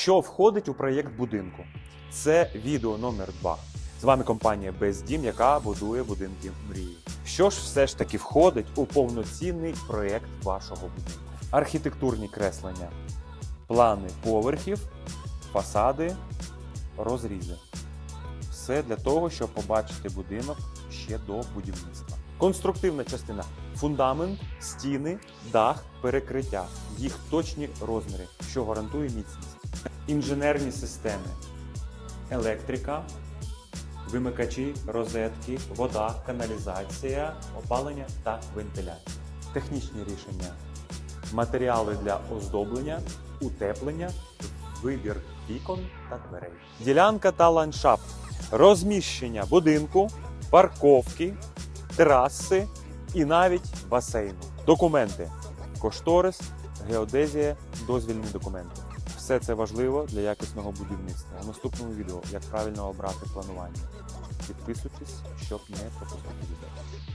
Що входить у проєкт будинку? Це відео номер 2 З вами компанія Бездім, яка будує будинки мрії. Що ж все ж таки входить у повноцінний проєкт вашого будинку? Архітектурні креслення, плани поверхів, фасади, розрізи. Все для того, щоб побачити будинок ще до будівництва. Конструктивна частина фундамент, стіни, дах, перекриття, їх точні розміри, що гарантує міцність. Інженерні системи, електрика, вимикачі, розетки, вода, каналізація, опалення та вентиляція. Технічні рішення, матеріали для оздоблення, утеплення, вибір вікон та дверей. Ділянка та ландшафт, розміщення будинку, парковки, тераси і навіть басейну. Документи, кошторис, геодезія, дозвільні документи. Все це важливо для якісного будівництва. У наступному відео як правильно обрати планування. Підписуйтесь, щоб не пропустити відео.